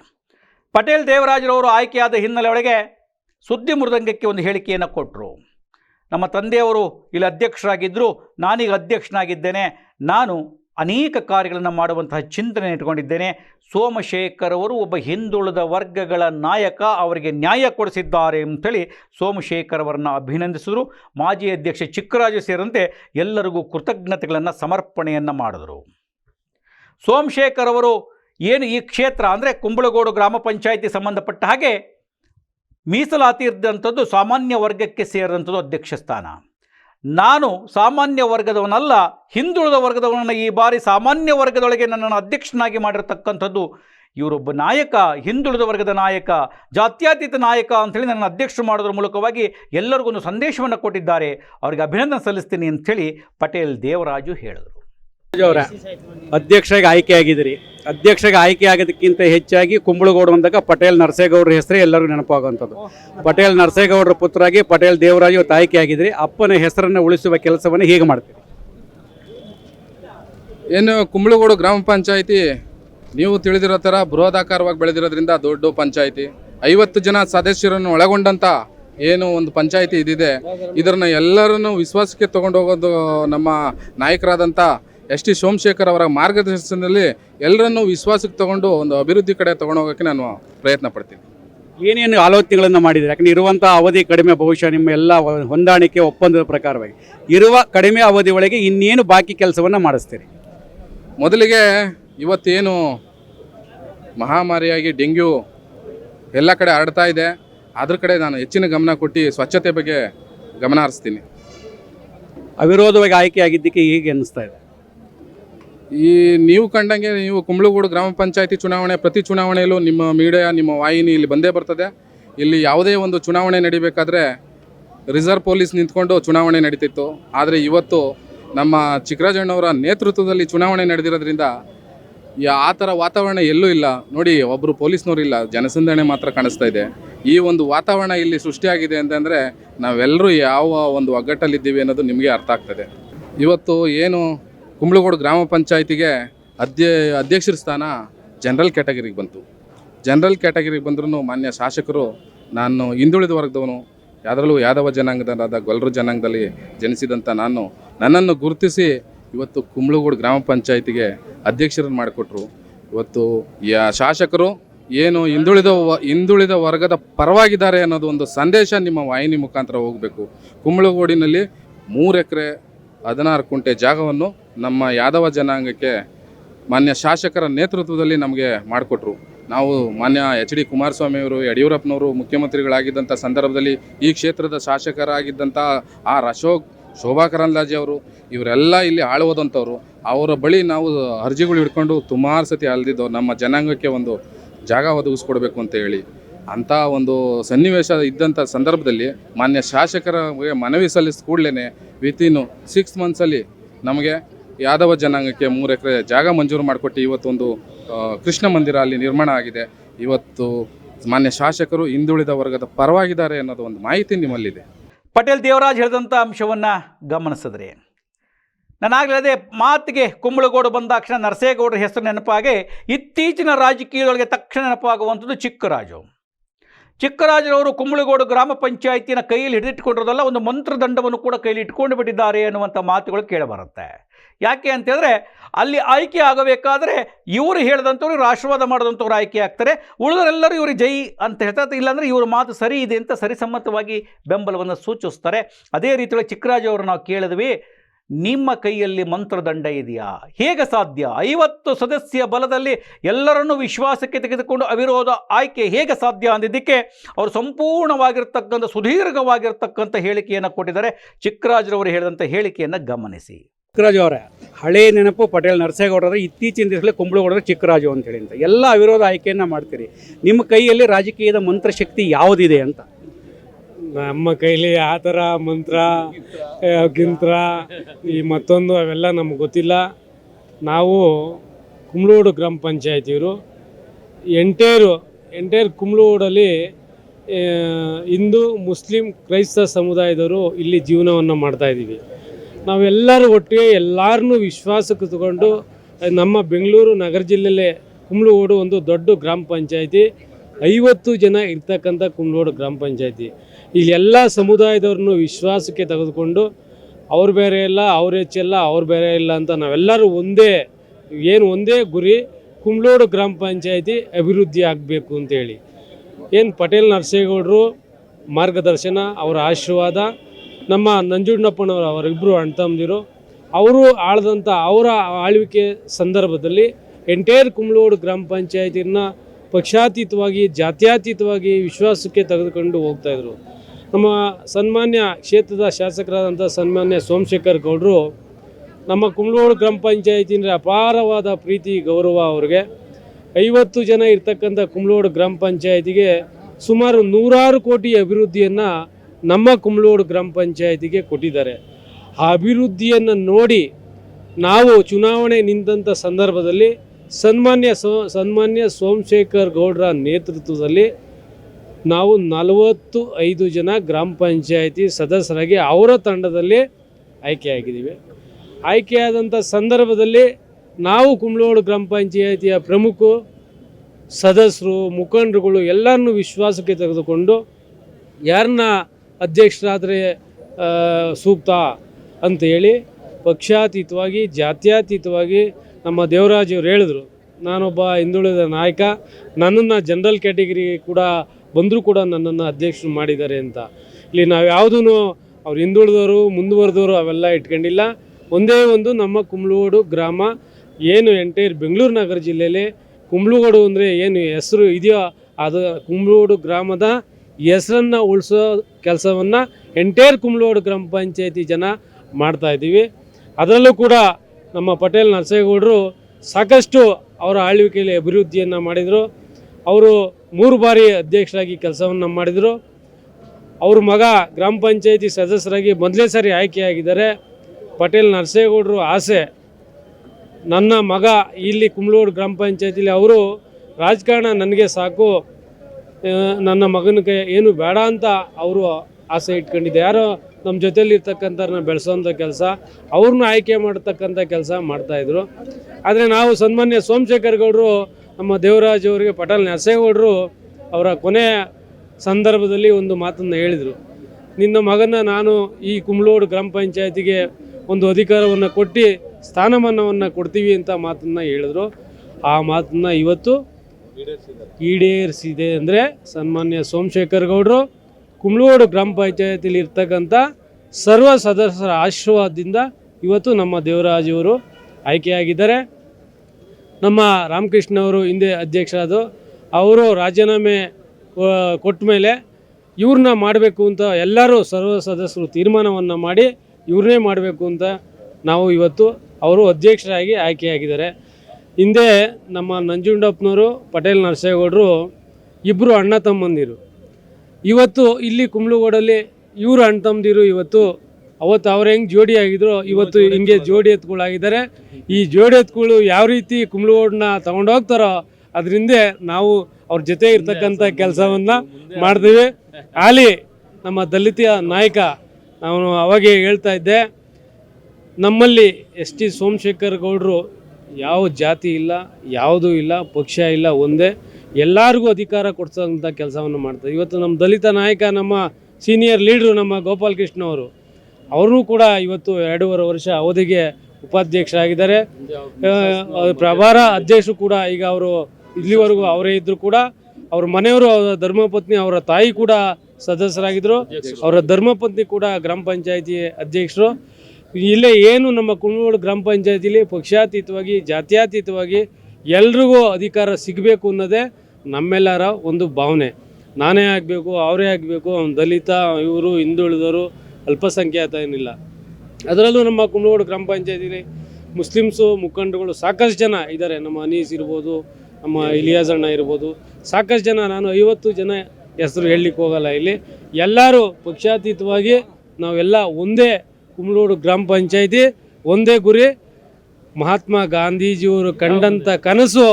ಪಟೇಲ್ ದೇವರಾಜರವರು ಆಯ್ಕೆಯಾದ ಹಿನ್ನೆಲೆ ಒಳಗೆ ಸುದ್ದಿ ಮೃದಂಗಕ್ಕೆ ಒಂದು ಹೇಳಿಕೆಯನ್ನು ಕೊಟ್ಟರು ನಮ್ಮ ತಂದೆಯವರು ಇಲ್ಲಿ ಅಧ್ಯಕ್ಷರಾಗಿದ್ದರು ನಾನೀಗ ಅಧ್ಯಕ್ಷನಾಗಿದ್ದೇನೆ, ನಾನು ಅನೇಕ ಕಾರ್ಯಗಳನ್ನು ಮಾಡುವಂತಹ ಚಿಂತನೆ ಇಟ್ಕೊಂಡಿದ್ದೇನೆ ಸೋಮಶೇಖರ್ ಅವರು ಒಬ್ಬ ಹಿಂದುಳಿದ ವರ್ಗಗಳ ನಾಯಕ, ಅವರಿಗೆ ನ್ಯಾಯ ಕೊಡಿಸಿದ್ದಾರೆ ಅಂತೇಳಿ ಸೋಮಶೇಖರ್ ಅವರನ್ನು ಅಭಿನಂದಿಸಿದರು. ಮಾಜಿ ಅಧ್ಯಕ್ಷ ಚಿಕ್ಕರಾಜು ಸೇರಿದಂತೆ ಎಲ್ಲರಿಗೂ ಕೃತಜ್ಞತೆಗಳನ್ನು ಸಮರ್ಪಣೆಯನ್ನು ಮಾಡಿದರು. ಸೋಮಶೇಖರ್ ಅವರು ಏನು ಈ ಕ್ಷೇತ್ರ ಅಂದರೆ ಕುಂಬಳಗೋಡು ಗ್ರಾಮ ಪಂಚಾಯಿತಿ ಸಂಬಂಧಪಟ್ಟ ಹಾಗೆ ಮೀಸಲಾತಿ ಇದ್ದಂಥದ್ದು ಸಾಮಾನ್ಯ ವರ್ಗಕ್ಕೆ ಸೇರಿದಂಥದ್ದು ಅಧ್ಯಕ್ಷ ಸ್ಥಾನ. ನಾನು ಸಾಮಾನ್ಯ ವರ್ಗದವನಲ್ಲ, ಹಿಂದುಳಿದ ವರ್ಗದವನನ್ನು ಈ ಬಾರಿ ಸಾಮಾನ್ಯ ವರ್ಗದೊಳಗೆ ನನ್ನನ್ನು ಅಧ್ಯಕ್ಷನಾಗಿ ಮಾಡಿರತಕ್ಕಂಥದ್ದು ಇವರೊಬ್ಬ ನಾಯಕ, ಹಿಂದುಳಿದ ವರ್ಗದ ನಾಯಕ, ಜಾತ್ಯಾತೀತ ನಾಯಕ ಅಂಥೇಳಿ ನನ್ನ ಅಧ್ಯಕ್ಷರು ಮಾಡೋದ್ರ ಮೂಲಕವಾಗಿ ಎಲ್ಲರಿಗೂ ಒಂದು ಸಂದೇಶವನ್ನು ಕೊಟ್ಟಿದ್ದಾರೆ. ಅವರಿಗೆ ಅಭಿನಂದನೆ ಸಲ್ಲಿಸ್ತೀನಿ ಅಂಥೇಳಿ ಪಟೇಲ್ ದೇವರಾಜು ಹೇಳಿದರು. ಅವರ ಅಧ್ಯಕ್ಷರಾಗಿ ಆಯ್ಕೆಯಾಗಿದ್ದೀರಿ. ಅಧ್ಯಕ್ಷರಾಗಿ ಆಯ್ಕೆ ಆಗೋದಕ್ಕಿಂತ ಹೆಚ್ಚಾಗಿ ಕುಂಬಳಗೌಡ ಅಂದಾಗ ಪಟೇಲ್ ನರಸೇಗೌಡರ ಹೆಸರೇ ಎಲ್ಲರಿಗೂ ನೆನಪಾಗುವಂಥದ್ದು. ಪಟೇಲ್ ನರಸೇಗೌಡರ ಪುತ್ರರಾಗಿ ಪಟೇಲ್ ದೇವರಾಜ್ ಇವತ್ತು ಆಯ್ಕೆಯಾಗಿದ್ದೀರಿ. ಅಪ್ಪನ ಹೆಸರನ್ನು ಉಳಿಸುವ ಕೆಲಸವನ್ನು ಹೀಗೆ ಮಾಡ್ತೀವಿ ಏನು, ಕುಂಬಳಗೌಡ ಗ್ರಾಮ ಪಂಚಾಯಿತಿ, ನೀವು ತಿಳಿದಿರೋ ಥರ ಬೃಹದಾಕಾರವಾಗಿ ಬೆಳೆದಿರೋದ್ರಿಂದ ದೊಡ್ಡ ಪಂಚಾಯಿತಿ. ಐವತ್ತು ಜನ ಸದಸ್ಯರನ್ನು ಒಳಗೊಂಡಂಥ ಏನು ಒಂದು ಪಂಚಾಯಿತಿ ಇದಿದೆ. ಇದನ್ನು ಎಲ್ಲರನ್ನು ವಿಶ್ವಾಸಕ್ಕೆ ತಗೊಂಡು ಹೋಗೋದು ನಮ್ಮ ನಾಯಕರಾದಂಥ ಎಸ್ ಟಿ ಸೋಮಶೇಖರ್ ಅವರ ಮಾರ್ಗದರ್ಶನದಲ್ಲಿ ಎಲ್ಲರನ್ನೂ ವಿಶ್ವಾಸಕ್ಕೆ ತಗೊಂಡು ಒಂದು ಅಭಿವೃದ್ಧಿ ಕಡೆ ತಗೊಂಡು ಹೋಗೋಕ್ಕೆ ನಾನು ಪ್ರಯತ್ನ ಪಡ್ತೀನಿ. ಏನೇನು ಆಲೋಚನೆಗಳನ್ನು ಮಾಡಿದ್ದೀರಿ? ಯಾಕಂದ್ರೆ ಇರುವಂಥ ಅವಧಿ ಕಡಿಮೆ ಬಹುಶಃ ನಿಮ್ಮ ಎಲ್ಲ ಹೊಂದಾಣಿಕೆ ಒಪ್ಪಂದದ ಪ್ರಕಾರವಾಗಿ. ಇರುವ ಕಡಿಮೆ ಅವಧಿ ಒಳಗೆ ಇನ್ನೇನು ಬಾಕಿ ಕೆಲಸವನ್ನು ಮಾಡಿಸ್ತೀರಿ? ಮೊದಲಿಗೆ ಇವತ್ತೇನು ಮಹಾಮಾರಿಯಾಗಿ ಡೆಂಗ್ಯೂ ಎಲ್ಲ ಕಡೆ ಹರಡ್ತಾ ಇದೆ. ಅದ್ರ ಕಡೆ ನಾನು ಹೆಚ್ಚಿನ ಗಮನ ಕೊಟ್ಟು ಸ್ವಚ್ಛತೆ ಬಗ್ಗೆ ಗಮನ ಹರಿಸ್ತೀನಿ. ಅವಿರೋಧವಾಗಿ ಆಯ್ಕೆ ಆಗಿದ್ದಕ್ಕೆ ಹೀಗೆ ಅನ್ನಿಸ್ತಾ ಇದೆ. ಈ ನೀವು ಕಂಡಂಗೆ ನೀವು ಕುಂಬಳಗೂಡು ಗ್ರಾಮ ಪಂಚಾಯತಿ ಚುನಾವಣೆ, ಪ್ರತಿ ಚುನಾವಣೆಯಲ್ಲೂ ನಿಮ್ಮ ಮೀಡಿಯಾ, ನಿಮ್ಮ ವಾಹಿನಿ ಇಲ್ಲಿ ಬಂದೇ ಬರ್ತದೆ. ಇಲ್ಲಿ ಯಾವುದೇ ಒಂದು ಚುನಾವಣೆ ನಡಿಬೇಕಾದ್ರೆ ರಿಸರ್ವ್ ಪೊಲೀಸ್ ನಿಂತ್ಕೊಂಡು ಚುನಾವಣೆ ನಡೀತಿತ್ತು. ಆದರೆ ಇವತ್ತು ನಮ್ಮ ಚಿಕ್ಕರಾಜಣ್ಣವರ ನೇತೃತ್ವದಲ್ಲಿ ಚುನಾವಣೆ ನಡೆದಿರೋದ್ರಿಂದ ಆ ಥರ ವಾತಾವರಣ ಎಲ್ಲೂ ಇಲ್ಲ. ನೋಡಿ ಒಬ್ಬರು ಪೊಲೀಸ್ನವ್ರು ಇಲ್ಲ ಜನಸಂದಣಿ ಮಾತ್ರ ಕಾಣಿಸ್ತಾ ಇದೆ. ಈ ಒಂದು ವಾತಾವರಣ ಇಲ್ಲಿ ಸೃಷ್ಟಿಯಾಗಿದೆ ಅಂತಂದರೆ ನಾವೆಲ್ಲರೂ ಯಾವ ಒಂದು ಒಗ್ಗಟ್ಟಲ್ಲಿದ್ದೀವಿ ಅನ್ನೋದು ನಿಮಗೆ ಅರ್ಥ ಆಗ್ತದೆ. ಇವತ್ತು ಏನು ಕುಂಬಳಗೋಡು ಗ್ರಾಮ ಪಂಚಾಯತಿಗೆ ಅಧ್ಯ ಅಧ್ಯಕ್ಷರ ಸ್ಥಾನ ಜನರಲ್ ಕ್ಯಾಟಗರಿಗೆ ಬಂತು. ಜನರಲ್ ಕ್ಯಾಟಗರಿಗೆ ಬಂದ್ರೂ ಮಾನ್ಯ ಶಾಸಕರು, ನಾನು ಹಿಂದುಳಿದ ವರ್ಗದವನು, ಯಾವುದರಲ್ಲೂ ಯಾದವ ಜನಾಂಗದಲ್ಲಾದ ಗೊಲ್ಲರು ಜನಾಂಗದಲ್ಲಿ ಜನಿಸಿದಂಥ ನಾನು, ನನ್ನನ್ನು ಗುರುತಿಸಿ ಇವತ್ತು ಕುಂಬ್ಳಗೋಡು ಗ್ರಾಮ ಪಂಚಾಯತಿಗೆ ಅಧ್ಯಕ್ಷರನ್ನು ಮಾಡಿಕೊಟ್ರು. ಇವತ್ತು ಯಾ ಶಾಸಕರು ಏನು ಹಿಂದುಳಿದ ಹಿಂದುಳಿದ ವರ್ಗದ ಪರವಾಗಿದ್ದಾರೆ ಅನ್ನೋದು ಒಂದು ಸಂದೇಶ ನಿಮ್ಮ ವಾಹಿನಿ ಮುಖಾಂತರ ಹೋಗಬೇಕು. ಕುಂಬ್ಳಗೋಡಿನಲ್ಲಿ ಮೂರು ಎಕರೆ ಹದಿನಾರು ಕುಂಟೆ ಜಾಗವನ್ನು ನಮ್ಮ ಯಾದವ ಜನಾಂಗಕ್ಕೆ ಮಾನ್ಯ ಶಾಸಕರ ನೇತೃತ್ವದಲ್ಲಿ ನಮಗೆ ಮಾಡಿಕೊಟ್ರು. ನಾವು ಮಾನ್ಯ ಎಚ್ ಡಿ ಕುಮಾರಸ್ವಾಮಿ ಅವರು, ಯಡಿಯೂರಪ್ಪನವರು, ಮುಖ್ಯಮಂತ್ರಿಗಳಾಗಿದ್ದಂಥ ಸಂದರ್ಭದಲ್ಲಿ ಈ ಕ್ಷೇತ್ರದ ಶಾಸಕರಾಗಿದ್ದಂಥ ಆರ್ ಅಶೋಕ್, ಶೋಭಾ ಕರಂದ್ಲಾಜೆ ಅವರು, ಇವರೆಲ್ಲ ಇಲ್ಲಿ ಆಳುವುದಂಥವ್ರು. ಅವರ ಬಳಿ ನಾವು ಅರ್ಜಿಗಳು ಹಿಡ್ಕೊಂಡು ಸುಮಾರು ಸತಿ ಅಲ್ದಿದ್ದು ನಮ್ಮ ಜನಾಂಗಕ್ಕೆ ಒಂದು ಜಾಗ ಒದಗಿಸ್ಕೊಡ್ಬೇಕು ಅಂತ ಹೇಳಿ. ಅಂಥ ಒಂದು ಸನ್ನಿವೇಶ ಇದ್ದಂಥ ಸಂದರ್ಭದಲ್ಲಿ ಮಾನ್ಯ ಶಾಸಕರ ಮನವಿ ಸಲ್ಲಿಸಿದ ಕೂಡಲೇ ವಿತಿನ್ ಸಿಕ್ಸ್ ಮಂತ್ಸಲ್ಲಿ ನಮಗೆ ಯಾದವ ಜನಾಂಗಕ್ಕೆ ಮೂರು ಎಕರೆ ಜಾಗ ಮಂಜೂರು ಮಾಡಿಕೊಟ್ಟು ಇವತ್ತೊಂದು ಕೃಷ್ಣ ಮಂದಿರ ಅಲ್ಲಿ ನಿರ್ಮಾಣ ಆಗಿದೆ. ಇವತ್ತು ಮಾನ್ಯ ಶಾಸಕರು ಹಿಂದುಳಿದ ವರ್ಗದ ಪರವಾಗಿದ್ದಾರೆ ಅನ್ನೋದು ಒಂದು ಮಾಹಿತಿ ನಿಮ್ಮಲ್ಲಿದೆ. ಪಟೇಲ್ ದೇವರಾಜ್ ಹೇಳಿದಂಥ ಅಂಶವನ್ನು ಗಮನಿಸಿದ್ರಿ. ಅದೇ ಮಾತಿಗೆ ಕುಂಬಳಗೋಡು ಬಂದಾಕ್ಷಣ ನರಸೇಗೌಡರ ಹೆಸರು ನೆನಪಾಗೆ ಇತ್ತೀಚಿನ ರಾಜಕೀಯದೊಳಗೆ ತಕ್ಷಣ ನೆನಪಾಗುವಂಥದ್ದು ಚಿಕ್ಕರಾಜು. ಚಿಕ್ಕರಾಜರವರು ಕುಂಬಳಗೋಡು ಗ್ರಾಮ ಪಂಚಾಯತಿನ ಕೈಯಲ್ಲಿ ಹಿಡಿದಿಟ್ಟುಕೊಂಡಿರೋದಲ್ಲ, ಒಂದು ಮಂತ್ರದಂಡವನ್ನು ಕೂಡ ಕೈಯಲ್ಲಿ ಇಟ್ಕೊಂಡು ಬಿಟ್ಟಿದ್ದಾರೆ ಅನ್ನುವಂಥ ಮಾತುಗಳು ಕೇಳಿಬರುತ್ತೆ. ಯಾಕೆ ಅಂತೇಳಿದ್ರೆ, ಅಲ್ಲಿ ಆಯ್ಕೆ ಆಗಬೇಕಾದ್ರೆ ಇವರು ಹೇಳಿದಂಥವ್ರು, ಇವರು ಆಶೀರ್ವಾದ ಮಾಡಿದಂಥವ್ರು ಆಯ್ಕೆ ಆಗ್ತಾರೆ. ಉಳಿದರೆಲ್ಲರೂ ಇವರು ಜೈ ಅಂತ ಹೇಳ್ತಾರೆ. ಇಲ್ಲಾಂದರೆ ಇವ್ರ ಮಾತು ಸರಿ ಇದೆ ಅಂತ ಸರಿಸಮ್ಮತವಾಗಿ ಬೆಂಬಲವನ್ನು ಸೂಚಿಸ್ತಾರೆ. ಅದೇ ರೀತಿಯೊಳಗೆ ಚಿಕ್ಕರಾಜ್ ಅವರು ನಾವು ಕೇಳಿದ್ವಿ. ನಿಮ್ಮ ಕೈಯಲ್ಲಿ ಮಂತ್ರದಂಡ ಇದೆಯಾ? ಹೇಗೆ ಸಾಧ್ಯ? ಐವತ್ತು ಸದಸ್ಯ ಬಲದಲ್ಲಿ ಎಲ್ಲರನ್ನೂ ವಿಶ್ವಾಸಕ್ಕೆ ತೆಗೆದುಕೊಂಡು ಅವಿರೋಧ ಆಯ್ಕೆ ಹೇಗೆ ಸಾಧ್ಯ ಅಂದಿದ್ದಕ್ಕೆ ಅವರು ಸಂಪೂರ್ಣವಾಗಿರ್ತಕ್ಕಂಥ, ಸುದೀರ್ಘವಾಗಿರ್ತಕ್ಕಂಥ ಹೇಳಿಕೆಯನ್ನು ಕೊಟ್ಟಿದ್ದಾರೆ. ಚಿಕ್ಕರಾಜರವರು ಹೇಳಿದಂಥ ಹೇಳಿಕೆಯನ್ನು ಗಮನಿಸಿ. ಚಿಕ್ಕರಾಜು ಅವರೇ, ಹಳೇ ನೆನಪು ಪಟೇಲ್ ನರಸೇಗೌಡರ ಇತ್ತೀಚಿನ ದಿವಸದಲ್ಲಿ ಕುಂಬಳಗೌಡರ ಚಿಕ್ಕರಾಜು ಅಂತ ಅಂತ ಎಲ್ಲ ಅವಿರೋಧ ಆಯ್ಕೆಯನ್ನು ಮಾಡ್ತೀರಿ. ನಿಮ್ಮ ಕೈಯಲ್ಲಿ ರಾಜಕೀಯದ ಮಂತ್ರಶಕ್ತಿ ಯಾವುದಿದೆ ಅಂತ? ನಮ್ಮ ಕೈಲಿ ಆ ಥರ ಮಂತ್ರ ಗಿಂತ್ರ, ಈ ಮತ್ತೊಂದು ಅವೆಲ್ಲ ನಮ್ಗೆ ಗೊತ್ತಿಲ್ಲ. ನಾವು ಕುಂಬ್ಳೂಡು ಗ್ರಾಮ ಪಂಚಾಯತಿಯವರು. ಎಂಟೇರು ಎಂಟೇರು ಕುಂಬ್ಳೂಡಲ್ಲಿ ಹಿಂದೂ, ಮುಸ್ಲಿಂ, ಕ್ರೈಸ್ತ ಸಮುದಾಯದವರು ಇಲ್ಲಿ ಜೀವನವನ್ನು ಮಾಡ್ತಾಯಿದ್ದೀವಿ ನಾವೆಲ್ಲರೂ ಒಟ್ಟಿಗೆ ಎಲ್ಲರನ್ನೂ ವಿಶ್ವಾಸಕ್ಕೆ ತಗೊಂಡು ನಮ್ಮ ಬೆಂಗಳೂರು ನಗರ ಜಿಲ್ಲೆಯಲ್ಲೇ ಕುಮ್ಲೂಡು ಒಂದು ದೊಡ್ಡ ಗ್ರಾಮ ಪಂಚಾಯತಿ. ಐವತ್ತು ಜನ ಇರ್ತಕ್ಕಂಥ ಕುಂಬ್ಳೋಡು ಗ್ರಾಮ ಪಂಚಾಯತಿ. ಇಲ್ಲಿ ಎಲ್ಲ ಸಮುದಾಯದವ್ರನ್ನು ವಿಶ್ವಾಸಕ್ಕೆ ತೆಗೆದುಕೊಂಡು ಅವ್ರು ಬೇರೆ ಇಲ್ಲ, ಅವ್ರ ಹೆಚ್ಚಿಲ್ಲ ಅವ್ರು ಬೇರೆ ಇಲ್ಲ ಅಂತ ನಾವೆಲ್ಲರೂ ಒಂದೇ, ಏನು ಒಂದೇ ಗುರಿ ಕುಂಬ್ಳೋಡು ಗ್ರಾಮ ಪಂಚಾಯತಿ ಅಭಿವೃದ್ಧಿ ಆಗಬೇಕು ಅಂತೇಳಿ. ಏನು ಪಟೇಲ್ ನರಸೇಗೌಡರು ಮಾರ್ಗದರ್ಶನ, ಅವರ ಆಶೀರ್ವಾದ, ನಮ್ಮ ನಂಜುಂಡಪ್ಪನವರು ಅವರಿಬ್ಬರು ಅಣ್ತಮ್ಮದಿರು, ಅವರು ಆಳ್ದಂಥ ಅವರ ಆಳ್ವಿಕೆ ಸಂದರ್ಭದಲ್ಲಿ ಎಂಟೈರ್ ಕುಂಬ್ಳೋಡು ಗ್ರಾಮ ಪಂಚಾಯತಿನ ಪಕ್ಷಾತೀತವಾಗಿ, ಜಾತ್ಯತೀತವಾಗಿ ವಿಶ್ವಾಸಕ್ಕೆ ತೆಗೆದುಕೊಂಡು ಹೋಗ್ತಾಯಿದ್ರು ನಮ್ಮ ಸನ್ಮಾನ್ಯ ಕ್ಷೇತ್ರದ ಶಾಸಕರಾದಂಥ ಸನ್ಮಾನ್ಯ ಸೋಮಶೇಖರ್ ಗೌಡರು, ನಮ್ಮ ಕುಂಬ್ಳೋಡು ಗ್ರಾಮ ಪಂಚಾಯತಿನ ಅಪಾರವಾದ ಪ್ರೀತಿ, ಗೌರವ ಅವ್ರಿಗೆ. ಐವತ್ತು ಜನ ಇರ್ತಕ್ಕಂಥ ಕುಂಬ್ಳೋಡು ಗ್ರಾಮ ಪಂಚಾಯತಿಗೆ ಸುಮಾರು ನೂರಾರು ಕೋಟಿ ಅಭಿವೃದ್ಧಿಯನ್ನು ನಮ್ಮ ಕುಂಬ್ಳೋಡು ಗ್ರಾಮ ಪಂಚಾಯತಿಗೆ ಕೊಟ್ಟಿದ್ದಾರೆ. ಆ ಅಭಿವೃದ್ಧಿಯನ್ನು ನೋಡಿ ನಾವು ಚುನಾವಣೆ ನಿಂತಹ ಸಂದರ್ಭದಲ್ಲಿ ಸನ್ಮಾನ್ಯ ಸೋ, ಸನ್ಮಾನ್ಯ ಸೋಮಶೇಖರ್ ಗೌಡರ ನೇತೃತ್ವದಲ್ಲಿ ನಾವು ನಲವತ್ತು ಐದು ಜನ ಗ್ರಾಮ ಪಂಚಾಯಿತಿ ಸದಸ್ಯರಾಗಿ ಅವರ ತಂಡದಲ್ಲಿ ಆಯ್ಕೆಯಾಗಿದ್ದೀವಿ. ಆಯ್ಕೆಯಾದಂಥ ಸಂದರ್ಭದಲ್ಲಿ ನಾವು ಕುಂಬ್ಳೋಡು ಗ್ರಾಮ ಪಂಚಾಯತಿಯ ಪ್ರಮುಖ ಸದಸ್ಯರು, ಮುಖಂಡರುಗಳು ಎಲ್ಲರನ್ನೂ ವಿಶ್ವಾಸಕ್ಕೆ ತೆಗೆದುಕೊಂಡು ಯಾರನ್ನ ಅಧ್ಯಕ್ಷರಾದರೆ ಸೂಕ್ತ ಅಂತೇಳಿ ಪಕ್ಷಾತೀತವಾಗಿ, ಜಾತ್ಯತೀತವಾಗಿ ನಮ್ಮ ದೇವರಾಜ್ ಅವರು ಹೇಳಿದ್ರು, ನಾನೊಬ್ಬ ಹಿಂದುಳಿದ ನಾಯಕ, ನನ್ನನ್ನು ಜನರಲ್ ಕ್ಯಾಟಗರಿ ಕೂಡ ಬಂದರೂ ಕೂಡ ನನ್ನನ್ನು ಅಧ್ಯಕ್ಷರು ಮಾಡಿದ್ದಾರೆ ಅಂತ. ಇಲ್ಲಿ ನಾವು ಯಾವುದೂ ಅವ್ರು ಹಿಂದುಳಿದವರು, ಮುಂದುವರೆದವರು ಅವೆಲ್ಲ ಇಟ್ಕೊಂಡಿಲ್ಲ. ಒಂದೇ ಒಂದು ನಮ್ಮ ಕುಂಬ್ಳಗೋಡು ಗ್ರಾಮ, ಏನು ಎಂಟೈರ್ ಬೆಂಗಳೂರು ನಗರ ಜಿಲ್ಲೆಯಲ್ಲಿ ಕುಂಬ್ಳಗೋಡು ಅಂದರೆ ಏನು ಹೆಸರು ಇದೆಯೋ ಅದು ಕುಂಬ್ಳಗೋಡು ಗ್ರಾಮದ ಹೆಸರನ್ನು ಉಳಿಸೋ ಕೆಲಸವನ್ನು ಎಂಟೈರ್ ಕುಂಬ್ಳಗೋಡು ಗ್ರಾಮ ಪಂಚಾಯತಿ ಜನ ಮಾಡ್ತಾಯಿದ್ದೀವಿ ಅದರಲ್ಲೂ ಕೂಡ ನಮ್ಮ ಪಟೇಲ್ ನರಸೇಗೌಡರು ಸಾಕಷ್ಟು ಅವರ ಆಳ್ವಿಕೆಯಲ್ಲಿ ಅಭಿವೃದ್ಧಿಯನ್ನು ಮಾಡಿದರು. ಅವರು ಮೂರು ಬಾರಿ ಅಧ್ಯಕ್ಷರಾಗಿ ಕೆಲಸವನ್ನು ಮಾಡಿದರು. ಅವ್ರ ಮಗ ಗ್ರಾಮ ಪಂಚಾಯಿತಿ ಸದಸ್ಯರಾಗಿ ಮೊದಲೇ ಸಾರಿ ಆಯ್ಕೆಯಾಗಿದ್ದಾರೆ. ಪಟೇಲ್ ನರಸೇಗೌಡರು ಆಸೆ. ನನ್ನ ಮಗ ಇಲ್ಲಿ ಕುಂಬ್ಳೂರು ಗ್ರಾಮ ಪಂಚಾಯತಿಲಿ ಅವರು ರಾಜಕಾರಣ ನನಗೆ ಸಾಕು. ನನ್ನ ಮಗನಿಗೆ ಏನು ಬೇಡ ಅಂತ ಅವರು ಆಸೆ ಇಟ್ಕೊಂಡಿದ್ದೆ. ಯಾರೋ ನಮ್ಮ ಜೊತೆಲಿ ಇರ್ತಕ್ಕಂಥವ್ರನ್ನ ಬೆಳೆಸೋಂಥ ಕೆಲಸ, ಅವ್ರನ್ನ ಆಯ್ಕೆ ಮಾಡ್ತಕ್ಕಂಥ ಕೆಲಸ ಮಾಡ್ತಾಯಿದ್ರು ಆದರೆ ನಾವು ಸನ್ಮಾನ್ಯ ಸೋಮಶೇಖರ್ ಗೌಡರು, ನಮ್ಮ ದೇವರಾಜ್ ಅವರಿಗೆ ಪಟೇಲ್ ನರಸೇಗೌಡರು ಅವರ ಕೊನೆಯ ಸಂದರ್ಭದಲ್ಲಿ ಒಂದು ಮಾತನ್ನು ಹೇಳಿದರು. ನಿನ್ನ ಮಗನ ನಾನು ಈ ಕುಂಬ್ಳೋಡು ಗ್ರಾಮ ಪಂಚಾಯತಿಗೆ ಒಂದು ಅಧಿಕಾರವನ್ನು ಕೊಟ್ಟು ಸ್ಥಾನಮಾನವನ್ನು ಕೊಡ್ತೀವಿ ಅಂತ ಮಾತನ್ನು ಹೇಳಿದ್ರು. ಆ ಮಾತನ್ನು ಇವತ್ತು ಈಡೇರಿಸಿದೆ ಅಂದರೆ ಸನ್ಮಾನ್ಯ ಸೋಮಶೇಖರ್ ಗೌಡರು ಕುಂಬ್ಳಗೋಡು ಗ್ರಾಮ ಪಂಚಾಯತಿಲಿ ಇರ್ತಕ್ಕಂಥ ಸರ್ವ ಸದಸ್ಯರ ಆಶೀರ್ವಾದದಿಂದ ಇವತ್ತು ನಮ್ಮ ದೇವರಾಜಿಯವರು ಆಯ್ಕೆಯಾಗಿದ್ದಾರೆ. ನಮ್ಮ ರಾಮಕೃಷ್ಣ ಅವರು ಹಿಂದೆ ಅಧ್ಯಕ್ಷರಾದರು ಅವರು ರಾಜೀನಾಮೆ ಕೊಟ್ಟ ಮೇಲೆ ಇವ್ರನ್ನ ಮಾಡಬೇಕು ಅಂತ ಎಲ್ಲರೂ ಸರ್ವ ಸದಸ್ಯರು ತೀರ್ಮಾನವನ್ನು ಮಾಡಿ ಇವ್ರನ್ನೇ ಮಾಡಬೇಕು ಅಂತ ನಾವು ಇವತ್ತು ಅವರು ಅಧ್ಯಕ್ಷರಾಗಿ ಆಯ್ಕೆಯಾಗಿದ್ದಾರೆ. ಹಿಂದೆ ನಮ್ಮ ನಂಜುಂಡಪ್ಪನವರು, ಪಟೇಲ್ ನರಸೇಗೌಡರು ಇಬ್ಬರು ಅಣ್ಣ ತಮ್ಮಂದಿರು. ಇವತ್ತು ಇಲ್ಲಿ ಕುಂಬ್ಳುಗೋಡಲ್ಲಿ ಇವರು ಅಣ್ಣ ತಮ್ಮದಿರು ಇವತ್ತು, ಅವತ್ತು ಅವ್ರು ಹೆಂಗೆ ಜೋಡಿ ಆಗಿದ್ರು, ಇವತ್ತು ಹಿಂಗೆ ಜೋಡಿ ಎತ್ತುಗಳಾಗಿದ್ದಾರೆ ಈ ಜೋಡಿ ಎತ್ತುಗಳು ಯಾವ ರೀತಿ ಕುಂಬ್ಳಗೋಡನ್ನ ತಗೊಂಡೋಗ್ತಾರೋ ಅದರಿಂದ ನಾವು ಅವ್ರ ಜೊತೆ ಇರ್ತಕ್ಕಂಥ ಕೆಲಸವನ್ನು ಮಾಡ್ತೀವಿ. ಆಲಿ ನಮ್ಮ ದಲಿತ ನಾಯಕ ನಾನು ಅವಾಗೆ ಹೇಳ್ತಾ ಇದ್ದೆ, ನಮ್ಮಲ್ಲಿ ಎಸ್ ಟಿ ಸೋಮಶೇಖರ್ ಗೌಡರು ಯಾವ ಜಾತಿ ಇಲ್ಲ, ಯಾವುದೂ ಇಲ್ಲ, ಪಕ್ಷ ಇಲ್ಲ, ಒಂದೇ. ಎಲ್ಲರಿಗೂ ಅಧಿಕಾರ ಕೊಡ್ಸೋಂಥ ಕೆಲಸವನ್ನು ಮಾಡ್ತಾರೆ. ಇವತ್ತು ನಮ್ಮ ದಲಿತ ನಾಯಕ ನಮ್ಮ ಸೀನಿಯರ್ ಲೀಡ್ರು ನಮ್ಮ ಗೋಪಾಲ್ ಕೃಷ್ಣ ಅವರು ಅವರು ಕೂಡ ಇವತ್ತು ಎರಡೂವರೆ ವರ್ಷ ಅವಧಿಗೆ ಉಪಾಧ್ಯಕ್ಷರಾಗಿದ್ದಾರೆ. ಪ್ರಭಾರ ಅಧ್ಯಕ್ಷರು ಕೂಡ ಈಗ ಅವರು ಇಲ್ಲಿವರೆಗೂ ಅವರೇ ಇದ್ದರು ಕೂಡ ಅವ್ರ ಮನೆಯವರು ಅವರ ಧರ್ಮಪತ್ನಿ ಅವರ ತಾಯಿ ಕೂಡ ಸದಸ್ಯರಾಗಿದ್ದರು ಅವರ ಧರ್ಮಪತ್ನಿ ಕೂಡ ಗ್ರಾಮ ಪಂಚಾಯತಿ ಅಧ್ಯಕ್ಷರು. ಇಲ್ಲೇ ಏನು ನಮ್ಮ ಕುಂದಗೋಡು ಗ್ರಾಮ ಪಂಚಾಯತಿಲಿ ಪಕ್ಷಾತೀತವಾಗಿ ಜಾತ್ಯತೀತವಾಗಿ ಎಲ್ರಿಗೂ ಅಧಿಕಾರ ಸಿಗಬೇಕು ಅನ್ನೋದೇ ನಮ್ಮೆಲ್ಲರ ಒಂದು ಭಾವನೆ. ನಾನೇ ಆಗಬೇಕು, ಅವರೇ ಆಗಬೇಕು, ಅವ್ನು ದಲಿತ, ಇವರು ಹಿಂದುಳಿದವರು ಅಲ್ಪಸಂಖ್ಯಾತ ಏನಿಲ್ಲ. ಅದರಲ್ಲೂ ನಮ್ಮ ಕುಂದಗೋಡು ಗ್ರಾಮ ಪಂಚಾಯತಿಲಿ ಮುಸ್ಲಿಮ್ಸು ಮುಖಂಡಗಳು ಸಾಕಷ್ಟು ಜನ ಇದ್ದಾರೆ. ನಮ್ಮ ಅನೀಸ್ ಇರ್ಬೋದು, ನಮ್ಮ ಇಲಿಯಾಸ್ ಅಣ್ಣ ಇರ್ಬೋದು. ಸಾಕಷ್ಟು ಜನ, ನಾನು ಐವತ್ತು ಜನ ಹೆಸರು ಹೇಳಲಿಕ್ಕೆ ಹೋಗಲ್ಲ ಇಲ್ಲಿ. ಎಲ್ಲರೂ ಪಕ್ಷಾತೀತವಾಗಿ ನಾವೆಲ್ಲ ಒಂದೇ ಕುಂಬ್ಳೋಡು ಗ್ರಾಮ ಪಂಚಾಯತಿ, ಒಂದೇ ಗುರಿ ಮಹಾತ್ಮ ಗಾಂಧೀಜಿಯವರು ಕಂಡಂಥ ಕನಸು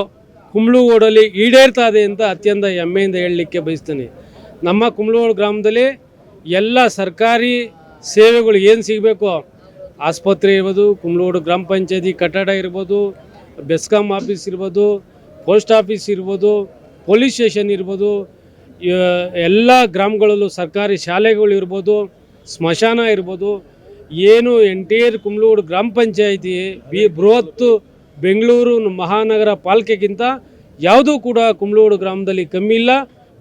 ಕುಂಬ್ಳುಗೋಡಲ್ಲಿ ಈಡೇರ್ತಾ ಇದೆ ಅಂತ ಅತ್ಯಂತ ಹೆಮ್ಮೆಯಿಂದ ಹೇಳಲಿಕ್ಕೆ ಬಯಸ್ತೇನೆ. ನಮ್ಮ ಕುಂಬ್ಳಗೋಡು ಗ್ರಾಮದಲ್ಲಿ ಎಲ್ಲ ಸರ್ಕಾರಿ ಸೇವೆಗಳು ಏನು ಸಿಗಬೇಕು? ಆಸ್ಪತ್ರೆ ಇರ್ಬೋದು ಕುಂಬ್ಳಗೋಡು ಗ್ರಾಮ ಪಂಚಾಯತಿ ಕಟ್ಟಡ ಇರ್ಬೋದು ಬೆಸ್ಕಾಂ ಆಫೀಸ್ ಇರ್ಬೋದು ಪೋಸ್ಟ್ ಆಫೀಸ್ ಇರ್ಬೋದು ಪೊಲೀಸ್ ಸ್ಟೇಷನ್ ಇರ್ಬೋದು ಎಲ್ಲ ಗ್ರಾಮಗಳಲ್ಲೂ ಸರ್ಕಾರಿ ಶಾಲೆಗಳು ಇರ್ಬೋದು ಸ್ಮಶಾನ ಇರ್ಬೋದು ಏನು ಎಂಟೈರ್ ಕುಂಬ್ಳಗೋಡು ಗ್ರಾಮ ಪಂಚಾಯಿತಿ ಬಿ ಬೃಹತ್ ಬೆಂಗಳೂರು ಮಹಾನಗರ ಪಾಲಿಕೆಗಿಂತ ಯಾವುದೂ ಕೂಡ ಕುಂಬ್ಳಗೋಡು ಗ್ರಾಮದಲ್ಲಿ ಕಮ್ಮಿ ಇಲ್ಲ.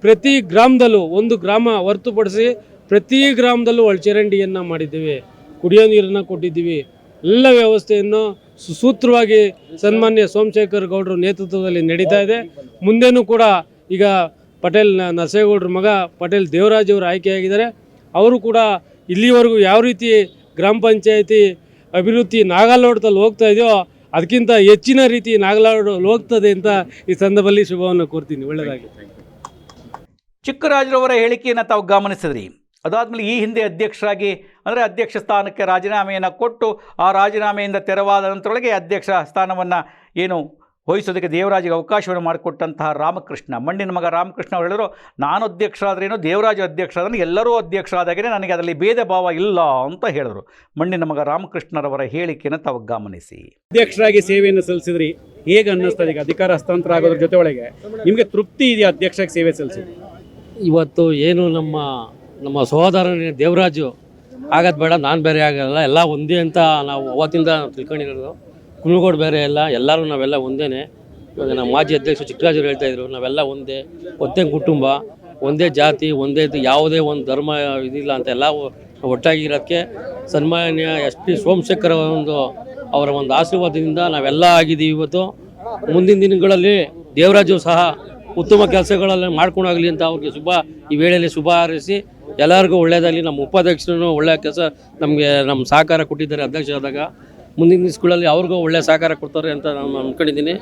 ಪ್ರತಿ ಗ್ರಾಮದಲ್ಲೂ ಒಂದು ಗ್ರಾಮ ಹೊರತುಪಡಿಸಿ ಪ್ರತಿ ಗ್ರಾಮದಲ್ಲೂ ಒಳಚರಂಡಿಯನ್ನು ಮಾಡಿದ್ದೀವಿ. ಕುಡಿಯೋ ನೀರನ್ನು ಕೊಟ್ಟಿದ್ದೀವಿ. ಎಲ್ಲ ವ್ಯವಸ್ಥೆಯನ್ನು ಸುಸೂತ್ರವಾಗಿ ಸನ್ಮಾನ್ಯ ಸೋಮಶೇಖರ್ ಗೌಡರು ನೇತೃತ್ವದಲ್ಲಿ ನಡೀತಾ ಇದೆ. ಮುಂದೇನೂ ಕೂಡ ಈಗ ಪಟೇಲ್ ನರಸೇಗೌಡ್ರ ಮಗ ಪಟೇಲ್ ದೇವರಾಜ್ ಅವರು ಆಯ್ಕೆಯಾಗಿದ್ದಾರೆ. ಅವರು ಕೂಡ ಇಲ್ಲಿವರೆಗೂ ಯಾವ ರೀತಿ ಗ್ರಾಮ ಪಂಚಾಯಿತಿ ಅಭಿವೃದ್ಧಿ ನಾಗಾಲೋಡ್ದಲ್ಲಿ ಹೋಗ್ತಾ ಇದೆಯೋ, ಅದಕ್ಕಿಂತ ಹೆಚ್ಚಿನ ರೀತಿ ನಾಗಲಾಡಲ್ಲಿ ಹೋಗ್ತದೆ ಅಂತ ಈ ಸಂದರ್ಭದಲ್ಲಿ ಶುಭವನ್ನು ಕೋರ್ತೀನಿ. ಒಳ್ಳೆಯದಾಗಿ ಚಿಕ್ಕರಾಜರವರ ಹೇಳಿಕೆಯನ್ನು ತಾವು ಗಮನಿಸಿದ್ರಿ. ಅದಾದಮೇಲೆ ಈ ಹಿಂದೆ ಅಧ್ಯಕ್ಷರಾಗಿ, ಅಂದರೆ ಅಧ್ಯಕ್ಷ ಸ್ಥಾನಕ್ಕೆ ರಾಜೀನಾಮೆಯನ್ನು ಕೊಟ್ಟು, ಆ ರಾಜೀನಾಮೆಯಿಂದ ತೆರವಾದ ನಂತರೊಳಗೆ ಅಧ್ಯಕ್ಷ ಸ್ಥಾನವನ್ನು ಏನು ವಹಿಸೋದಕ್ಕೆ ದೇವರಾಜಿಗೆ ಅವಕಾಶವನ್ನು ಮಾಡಿಕೊಟ್ಟಂತಹ ರಾಮಕೃಷ್ಣ. ಮಣ್ಣಿನ ಮಗ ರಾಮಕೃಷ್ಣ ಅವರು ಹೇಳಿದ್ರು ನಾನು ಅಧ್ಯಕ್ಷರಾದ್ರೇನು ದೇವರಾಜ ಅಧ್ಯಕ್ಷರಾದ್ರೆ ಎಲ್ಲರೂ ಅಧ್ಯಕ್ಷರಾದಾಗೇ ನನಗೆ ಅದರಲ್ಲಿ ಭೇದ ಭಾವ ಇಲ್ಲ ಅಂತ ಹೇಳಿದ್ರು. ಮಣ್ಣಿನ ಮಗ ರಾಮಕೃಷ್ಣರವರ ಹೇಳಿಕೆಯನ್ನು ತಾವು ಗಮನಿಸಿ. ಅಧ್ಯಕ್ಷರಾಗಿ ಸೇವೆಯನ್ನು ಸಲ್ಲಿಸಿದ್ರಿ. ಹೇಗೆ ಅನ್ನಿಸ್ತದೆ ಈಗ ಅಧಿಕಾರ ಹಸ್ತಾಂತರ ಆಗೋದ್ರ ಜೊತೆ ಒಳಗೆ ನಿಮಗೆ ತೃಪ್ತಿ ಇದೆಯಾ ಅಧ್ಯಕ್ಷರಾಗಿ ಸೇವೆ ಸಲ್ಲಿಸಿದ್ರಿ? ಇವತ್ತು ಏನು ನಮ್ಮ ನಮ್ಮ ಸಹೋದರನೇ ದೇವರಾಜು ಆಗದ್ ಬೇಡ ನಾನು ಬೇರೆ ಆಗಲ್ಲ ಎಲ್ಲ ಒಂದೇ ಅಂತ ನಾವು ಅವತ್ತಿಂದ ತಿಳ್ಕೊಂಡಿರೋದು. ಕುಲ್ಗೋಡು ಬೇರೆ ಎಲ್ಲ, ಎಲ್ಲರೂ ನಾವೆಲ್ಲ ಒಂದೇ ಇವಾಗ ನಮ್ಮ ಮಾಜಿ ಅಧ್ಯಕ್ಷ ಚಿಕ್ಕರಾಜರು ಹೇಳ್ತಾ ಇದ್ರು, ನಾವೆಲ್ಲ ಒಂದೇ ಒಂದೇ ಕುಟುಂಬ, ಒಂದೇ ಜಾತಿ, ಒಂದೇ ಇದು, ಯಾವುದೇ ಒಂದು ಧರ್ಮ ಇದಿಲ್ಲ ಅಂತ ಎಲ್ಲ ಒಟ್ಟಾಗಿರೋದಕ್ಕೆ ಸನ್ಮಾನ್ಯ ಎಸ್ ಪಿ ಸೋಮಶೇಖರ್ ಒಂದು, ಅವರ ಒಂದು ಆಶೀರ್ವಾದದಿಂದ ನಾವೆಲ್ಲ ಆಗಿದ್ದೀವಿ ಇವತ್ತು. ಮುಂದಿನ ದಿನಗಳಲ್ಲಿ ದೇವರಾಜು ಸಹ ಉತ್ತಮ ಕೆಲಸಗಳಲ್ಲಿ ಮಾಡ್ಕೊಂಡಾಗಲಿ ಅಂತ ಅವ್ರಿಗೆ ಶುಭ, ಈ ವೇಳೆಯಲ್ಲಿ ಶುಭ ಹಾರೈಸಿ ಎಲ್ಲರಿಗೂ ಒಳ್ಳೆಯದಾಗಲಿ ನಮ್ಮ ಉಪಾಧ್ಯಕ್ಷರು ಒಳ್ಳೆಯ ಕೆಲಸ ನಮಗೆ ನಮ್ಮ ಸಹಕಾರ ಕೊಟ್ಟಿದ್ದಾರೆ ಅಧ್ಯಕ್ಷರಾದಾಗ. ಮುಂದಿನ ಸ್ಕೂಲಲ್ಲಿ ಅವ್ರಿಗೂ ಒಳ್ಳೆಯ ಸಹಕಾರ ಕೊಡ್ತಾರೆ ಅಂತ ನಾನು ಅಂದ್ಕೊಂಡಿದ್ದೀನಿ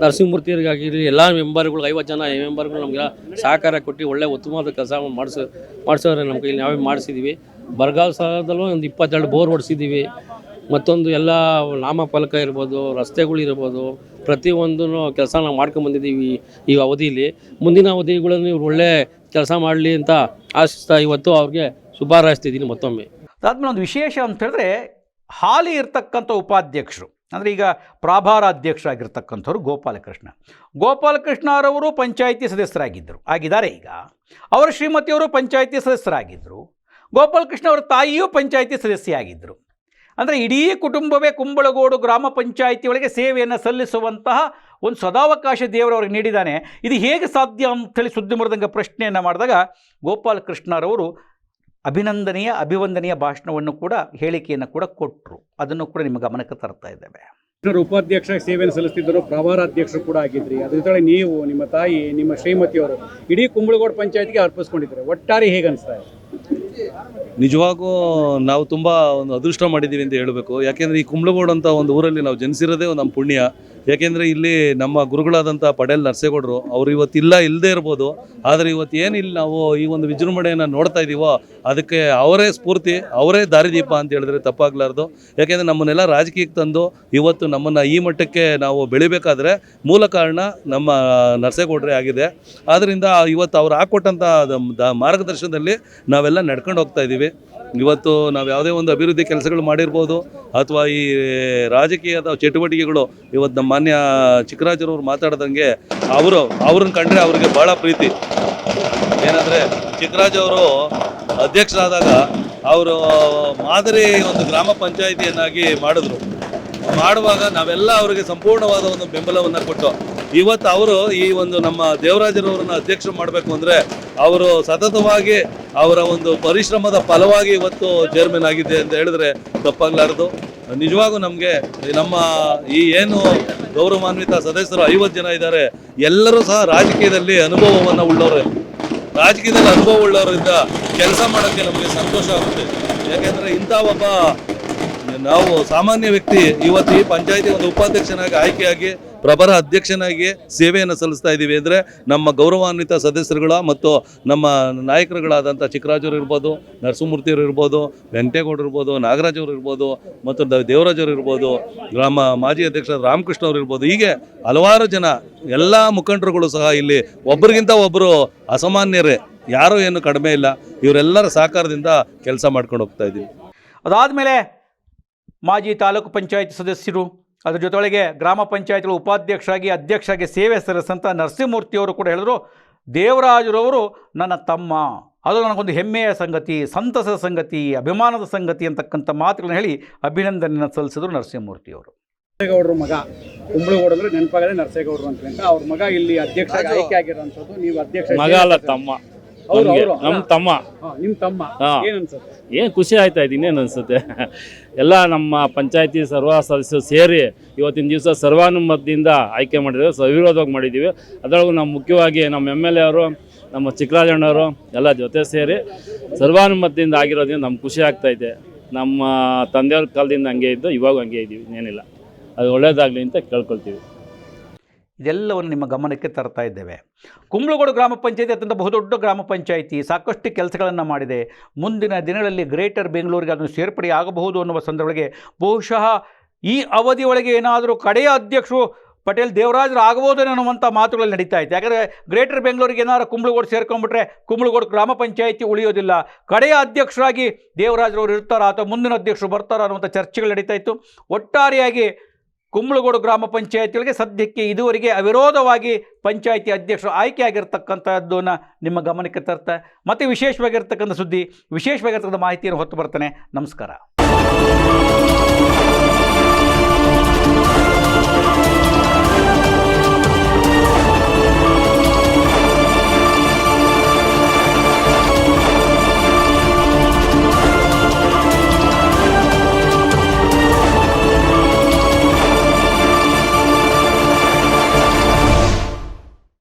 ನರಸಿಂಹಮೂರ್ತಿಯರಿಗಾಗಿರಲಿ, ಎಲ್ಲ ಮೆಂಬರ್ಗಳು, ಐವತ್ತು ಜನ ಮೆಂಬರ್ಗಳು ನಮಗೆ ಸಹಕಾರ ಕೊಟ್ಟು ಒಳ್ಳೆ ಉತ್ತಮವಾದ ಕೆಲಸ ಮಾಡಿಸೋ ಮಾಡಿಸೋರೆ ನಮ್ಮ ಕೈಲಿ ನಾವೇ ಮಾಡಿಸಿದ್ದೀವಿ ಬರಗಾಲ ಸಾಲದಲ್ಲೂ ಒಂದು ಇಪ್ಪತ್ತೆರಡು ಬೋರ್ ಹೊಡೆಸಿದ್ದೀವಿ ಮತ್ತೊಂದು ಎಲ್ಲ ನಾಮಫಲಕ ಇರ್ಬೋದು, ರಸ್ತೆಗಳು ಪ್ರತಿಯೊಂದೂ ಕೆಲಸ ನಾವು ಮಾಡ್ಕೊಂಬಂದಿದ್ದೀವಿ ಈ ಅವಧಿಯಲ್ಲಿ ಮುಂದಿನ ಅವಧಿಗಳಲ್ಲಿ ಇವ್ರು ಒಳ್ಳೆ ಕೆಲಸ ಮಾಡಲಿ ಅಂತ ಆಶಿಸ್ತಾ ಇವತ್ತು ಅವ್ರಿಗೆ ಶುಭಾರಾಯಿಸ್ತಿದ್ದೀನಿ ಮತ್ತೊಮ್ಮೆ. ಅದಾದ್ಮೇಲೆ ಒಂದು ವಿಶೇಷ ಅಂತ ಹೇಳಿದ್ರೆ ಹಾಲಿ ಇರ್ತಕ್ಕಂಥ ಉಪಾಧ್ಯಕ್ಷರು, ಅಂದರೆ ಈಗ ಪ್ರಾಭಾರ ಅಧ್ಯಕ್ಷರಾಗಿರ್ತಕ್ಕಂಥವ್ರು ಗೋಪಾಲಕೃಷ್ಣ. ಗೋಪಾಲಕೃಷ್ಣರವರು ಪಂಚಾಯಿತಿ ಸದಸ್ಯರಾಗಿದ್ದರು, ಆಗಿದ್ದಾರೆ ಈಗ. ಅವರ ಶ್ರೀಮತಿಯವರು ಪಂಚಾಯಿತಿ ಸದಸ್ಯರಾಗಿದ್ದರು, ಗೋಪಾಲಕೃಷ್ಣ ಅವರ ತಾಯಿಯೂ ಪಂಚಾಯಿತಿ ಸದಸ್ಯೆಯಾಗಿದ್ದರು. ಅಂದರೆ ಇಡೀ ಕುಟುಂಬವೇ ಕುಂಬಳಗೋಡು ಗ್ರಾಮ ಪಂಚಾಯಿತಿ ಒಳಗೆ ಸೇವೆಯನ್ನು ಸಲ್ಲಿಸುವಂತಹ ಒಂದು ಸದಾವಕಾಶ ದೇವರವ್ರಿಗೆ ನೀಡಿದ್ದಾನೆ. ಇದು ಹೇಗೆ ಸಾಧ್ಯ ಅಂಥೇಳಿ ಸುದ್ದಿ ಮುರಿದಂಗೆ ಪ್ರಶ್ನೆಯನ್ನು ಮಾಡಿದಾಗ ಗೋಪಾಲಕೃಷ್ಣರವರು ಅಭಿನಂದನೆಯ ಅಭಿವಂದನೆಯ ಭಾಷಣವನ್ನು ಕೂಡ ಹೇಳಿಕೆಯನ್ನು ಕೂಡ ಕೊಟ್ಟರು ಅದನ್ನು ಕೂಡ ನಿಮ್ಮ ಗಮನಕ್ಕೆ ತರ್ತಾ ಇದ್ದೇವೆ. ಉಪಾಧ್ಯಕ್ಷ ಸೇವೆಯನ್ನು ಸಲ್ಲಿಸ್ತಿದ್ದರು ಪ್ರಭಾರ ಅಧ್ಯಕ್ಷರು ಕೂಡ ಆಗಿದ್ರಿ. ಅದ್ರ ಜೊತೆ ನೀವು ನಿಮ್ಮ ತಾಯಿ ನಿಮ್ಮ ಶ್ರೀಮತಿಯವರು ಇಡೀ ಕುಂಬಳಗೋಡು ಪಂಚಾಯತ್ಗೆ ಅರ್ಪಿಸ್ಕೊಂಡಿದ್ದಾರೆ ಒಟ್ಟಾರೆ ಹೇಗೆ ಅನಿಸ್ತಾ ಇದೆ? ನಿಜವಾಗೂ ನಾವು ತುಂಬ ಒಂದು ಅದೃಷ್ಟ ಮಾಡಿದ್ದೀವಿ ಅಂತ ಹೇಳಬೇಕು. ಯಾಕೆಂದರೆ ಈ ಕುಂಬಳಗೋಡ್ ಅಂತ ಒಂದು ಊರಲ್ಲಿ ನಾವು ಜನಿಸಿರೋದೇ ನಮ್ಮ ಪುಣ್ಯ. ಯಾಕೆಂದರೆ ಇಲ್ಲಿ ನಮ್ಮ ಗುರುಗಳಾದಂಥ ಪಡೇಲ್ ನರಸೇಗೌಡರು, ಅವರು ಇವತ್ತಿಲ್ಲ ಇಲ್ಲದೆ ಇರ್ಬೋದು. ಆದರೆ ಇವತ್ತು ಏನಿಲ್ಲ, ನಾವು ಈ ಒಂದು ವಿಜೃಂಭಣೆಯನ್ನು ನೋಡ್ತಾ ಇದ್ದೀವೋ ಅದಕ್ಕೆ ಅವರೇ ಸ್ಫೂರ್ತಿ, ಅವರೇ ದಾರಿದೀಪ ಅಂತ ಹೇಳಿದ್ರೆ ತಪ್ಪಾಗಲಾರ್ದು. ಯಾಕೆಂದರೆ ನಮ್ಮನ್ನೆಲ್ಲ ರಾಜಕೀಯಕ್ಕೆ ತಂದು ಇವತ್ತು ನಮ್ಮನ್ನು ಈ ಮಟ್ಟಕ್ಕೆ ನಾವು ಬೆಳಿಬೇಕಾದ್ರೆ ಮೂಲ ಕಾರಣ ನಮ್ಮ ನರಸೇಗೌಡರೇ ಆಗಿದೆ. ಆದ್ದರಿಂದ ಇವತ್ತು ಅವ್ರು ಹಾಕ್ಕೊಟ್ಟಂಥ ಮಾರ್ಗದರ್ಶನದಲ್ಲಿ ನಾವೆಲ್ಲ ನಡ್ಕೊಂಡು ಹೋಗ್ತಾ ಇದ್ದೀವಿ ಇವತ್ತು ನಾವು ಯಾವುದೇ ಒಂದು ಅಭಿವೃದ್ಧಿ ಕೆಲಸಗಳು ಮಾಡಿರ್ಬೋದು ಅಥವಾ ಈ ರಾಜಕೀಯದ ಚಟುವಟಿಕೆಗಳು ಇವತ್ತು ನಮ್ಮ ಮಾನ್ಯ ಚಿಕ್ಕರಾಜರವ್ರು ಮಾತಾಡ್ದಂಗೆ ಅವರು, ಅವ್ರನ್ನ ಕಂಡ್ರೆ ಅವ್ರಿಗೆ ಭಾಳ ಪ್ರೀತಿ. ಏನಂದರೆ ಚಿಕ್ಕರಾಜ ಅವರು ಅಧ್ಯಕ್ಷರಾದಾಗ ಅವರು ಮಾದರಿ ಒಂದು ಗ್ರಾಮ ಪಂಚಾಯಿತಿಯನ್ನಾಗಿ ಮಾಡಿದ್ರು. ಮಾಡುವಾಗ ನಾವೆಲ್ಲ ಅವರಿಗೆ ಸಂಪೂರ್ಣವಾದ ಒಂದು ಬೆಂಬಲವನ್ನು ಕೊಟ್ಟು ಇವತ್ತು ಅವರು ಈ ಒಂದು ನಮ್ಮ ದೇವರಾಜರವರನ್ನ ಅಧ್ಯಕ್ಷ ಮಾಡಬೇಕು ಅಂದರೆ ಅವರು ಸತತವಾಗಿ ಅವರ ಒಂದು ಪರಿಶ್ರಮದ ಫಲವಾಗಿ ಇವತ್ತು ಚೇರ್ಮನ್ ಆಗಿದೆ ಅಂತ ಹೇಳಿದ್ರೆ ತಪ್ಪಾಗಲಾರದು ನಿಜವಾಗೂ ನಮಗೆ ನಮ್ಮ ಈ ಏನು ಗೌರವಾನ್ವಿತ ಸದಸ್ಯರು ಐವತ್ತು ಜನ ಇದ್ದಾರೆ, ಎಲ್ಲರೂ ಸಹ ರಾಜಕೀಯದಲ್ಲಿ ಅನುಭವವನ್ನು ಉಳ್ಳವರು. ರಾಜಕೀಯದಲ್ಲಿ ಅನುಭವ ಉಳ್ಳವರಿಂದ ಕೆಲಸ ಮಾಡೋಕ್ಕೆ ನಮಗೆ ಸಂತೋಷ ಆಗುತ್ತೆ. ಯಾಕೆಂದರೆ ಇಂಥ ಒಬ್ಬ ನಾವು ಸಾಮಾನ್ಯ ವ್ಯಕ್ತಿ ಇವತ್ತು ಈ ಪಂಚಾಯಿತಿ ಒಂದು ಉಪಾಧ್ಯಕ್ಷನಾಗಿ ಆಯ್ಕೆಯಾಗಿ ಪ್ರಭರ ಅಧ್ಯಕ್ಷನಾಗಿ ಸೇವೆಯನ್ನು ಸಲ್ಲಿಸ್ತಾ ಇದ್ದೀವಿ ಅಂದರೆ ನಮ್ಮ ಗೌರವಾನ್ವಿತ ಸದಸ್ಯರುಗಳ ಮತ್ತು ನಮ್ಮ ನಾಯಕರುಗಳಾದಂಥ ಚಿಕ್ಕರಾಜರು ಇರ್ಬೋದು ನರಸಿಂಹಮೂರ್ತಿಯವರು ಇರ್ಬೋದು ವೆಂಕಟೇಗೌಡರು ಇರ್ಬೋದು ನಾಗರಾಜವ್ರು ಇರ್ಬೋದು, ಮತ್ತು ದ- ದೇವರಾಜ್ ಇರ್ಬೋದು, ಗ್ರಾಮ ಮಾಜಿ ಅಧ್ಯಕ್ಷ ರಾಮಕೃಷ್ಣ ಅವರು ಇರ್ಬೋದು. ಹೀಗೆ ಹಲವಾರು ಜನ ಎಲ್ಲ ಮುಖಂಡರುಗಳು ಸಹ ಇಲ್ಲಿ ಒಬ್ಬರಿಗಿಂತ ಒಬ್ಬರು ಅಸಾಮಾನ್ಯರೇ, ಯಾರೂ ಏನು ಕಡಿಮೆ ಇಲ್ಲ. ಇವರೆಲ್ಲರ ಸಹಕಾರದಿಂದ ಕೆಲಸ ಮಾಡ್ಕೊಂಡು ಹೋಗ್ತಾ ಇದ್ದೀವಿ. ಅದಾದಮೇಲೆ ಮಾಜಿ ತಾಲೂಕು ಪಂಚಾಯತ್ ಸದಸ್ಯರು ಅದ್ರ ಜೊತೆಗೆ ಗ್ರಾಮ ಪಂಚಾಯತ್ಗಳ ಉಪಾಧ್ಯಕ್ಷರಾಗಿ ಅಧ್ಯಕ್ಷರಾಗಿ ಸೇವೆ ಸಲ್ಲಿಸಂತ ನರಸಿಂಹಮೂರ್ತಿಯವರು ಕೂಡ ಹೇಳಿದ್ರು ದೇವರಾಜರವರು ನನ್ನ ತಮ್ಮ. ಅದು ನನಗೊಂದು ಹೆಮ್ಮೆಯ ಸಂಗತಿ ಸಂತಸದ ಸಂಗತಿ ಅಭಿಮಾನದ ಸಂಗತಿ ಅಂತಕ್ಕಂಥ ಮಾತುಗಳನ್ನ ಹೇಳಿ ಅಭಿನಂದನೆಯನ್ನು ಸಲ್ಲಿಸಿದ್ರು ನರಸಿಂಹಮೂರ್ತಿಯವರು. ನರಸೇಗೌಡರ ಮಗ ಕುಂಬಳಗೌಡ ಅಂದ್ರೆ ನೆನಪಾಗದೆ ನರಸೇಗೌಡರು ಅಂತ ಅವ್ರ ಮಗ ಇಲ್ಲಿ ಅಧ್ಯಕ್ಷ ಆಯ್ಕೆ ಆಗಿರೋಂಥದ್ದು ನೀವು ಅಧ್ಯಕ್ಷ ಮಗ ಅಲ್ಲ ತಮ್ಮ. ನಮ್ಗೆ ಅವರು ನಮ್ಮ ತಮ್ಮ. ನಿಮ್ಮ ತಮ್ಮ. ಹಾ. ಏನ್ ಅನ್ಸುತ್ತೆ? ಏನು ಖುಷಿ ಆಯ್ತಾ ಇದ್ದೀನಿ ಇನ್ನೇನು ಅನಿಸುತ್ತೆ? ಎಲ್ಲ ನಮ್ಮ ಪಂಚಾಯತಿ ಸರ್ವ ಸದಸ್ಯರು ಸೇರಿ ಇವತ್ತಿನ ದಿವಸ ಸರ್ವಾನುಮತದಿಂದ ಆಯ್ಕೆ ಮಾಡಿದ್ರು ಸವಿರೋಧವಾಗಿ ಮಾಡಿದ್ದೀವಿ. ಅದರೊಳಗೂ ನಮ್ಮ ಮುಖ್ಯವಾಗಿ ನಮ್ಮ ಎಂ ಎಲ್ ಎ ಅವರು ನಮ್ಮ ಚಿಕ್ಕರಾಜಣ್ಣವರು ಎಲ್ಲ ಜೊತೆ ಸೇರಿ ಸರ್ವಾನುಮತದಿಂದ ಆಗಿರೋದ್ರಿಂದ ನಮ್ಗೆ ಖುಷಿ ಆಗ್ತಾ ಇದೆ. ನಮ್ಮ ತಂದೆಯವ್ರ ಕಾಲದಿಂದ ಹಂಗೆ ಇದ್ದು ಇವಾಗ ಹಂಗೆ ಇದ್ದೀವಿ ಏನಿಲ್ಲ ಅದು ಒಳ್ಳೇದಾಗಲಿ ಅಂತ ಕೇಳ್ಕೊಳ್ತೀವಿ. ಇದೆಲ್ಲವನ್ನು ನಿಮ್ಮ ಗಮನಕ್ಕೆ ತರ್ತಾ ಇದ್ದೇವೆ. ಕುಂಬ್ಳಗೋಡು ಗ್ರಾಮ ಪಂಚಾಯತಿ ಅತ್ಯಂತ ಬಹುದೊಡ್ಡ ಗ್ರಾಮ ಪಂಚಾಯಿತಿ. ಸಾಕಷ್ಟು ಕೆಲಸಗಳನ್ನು ಮಾಡಿದೆ. ಮುಂದಿನ ದಿನಗಳಲ್ಲಿ ಗ್ರೇಟರ್ ಬೆಂಗಳೂರಿಗೆ ಅದನ್ನು ಸೇರ್ಪಡೆ ಆಗಬಹುದು ಅನ್ನುವ ಸಂದರ್ಭಗಳಿಗೆ ಬಹುಶಃ ಈ ಅವಧಿಯೊಳಗೆ ಏನಾದರೂ ಕಡೆಯ ಅಧ್ಯಕ್ಷರು ಪಟೇಲ್ ದೇವರಾಜರು ಆಗಬಹುದೇನೋ ಅನ್ನುವಂಥ ಮಾತುಗಳಲ್ಲಿ ನಡೀತಾ ಇತ್ತು. ಯಾಕಂದರೆ ಗ್ರೇಟರ್ ಬೆಂಗಳೂರಿಗೆ ಏನಾದ್ರು ಕುಂಬ್ಳಗೋಡು ಸೇರ್ಕೊಂಡ್ಬಿಟ್ರೆ ಕುಂಬ್ಳಗೋಡು ಗ್ರಾಮ ಪಂಚಾಯಿತಿ ಉಳಿಯೋದಿಲ್ಲ. ಕಡೆಯ ಅಧ್ಯಕ್ಷರಾಗಿ ದೇವರಾಜರವರು ಇರ್ತಾರಾ ಅಥವಾ ಮುಂದಿನ ಅಧ್ಯಕ್ಷರು ಬರ್ತಾರಾ ಅನ್ನುವಂಥ ಚರ್ಚೆಗಳು ನಡೀತಾ ಇತ್ತು. ಒಟ್ಟಾರೆಯಾಗಿ ಕುಂಬಳಗೋಡು ಗ್ರಾಮ ಪಂಚಾಯತಿಗಳಿಗೆ ಸದ್ಯಕ್ಕೆ ಇದುವರೆಗೆ ಅವಿರೋಧವಾಗಿ ಪಂಚಾಯಿತಿ ಅಧ್ಯಕ್ಷರು ಆಯ್ಕೆಯಾಗಿರ್ತಕ್ಕಂಥದ್ದನ್ನು ನಿಮ್ಮ ಗಮನಕ್ಕೆ ತರ್ತಾ ಮತ್ತು ವಿಶೇಷವಾಗಿರ್ತಕ್ಕಂಥ ಸುದ್ದಿ, ವಿಶೇಷವಾಗಿರ್ತಕ್ಕಂಥ ಮಾಹಿತಿಯನ್ನು ಹೊತ್ತು ಬರ್ತಾನೆ. ನಮಸ್ಕಾರ.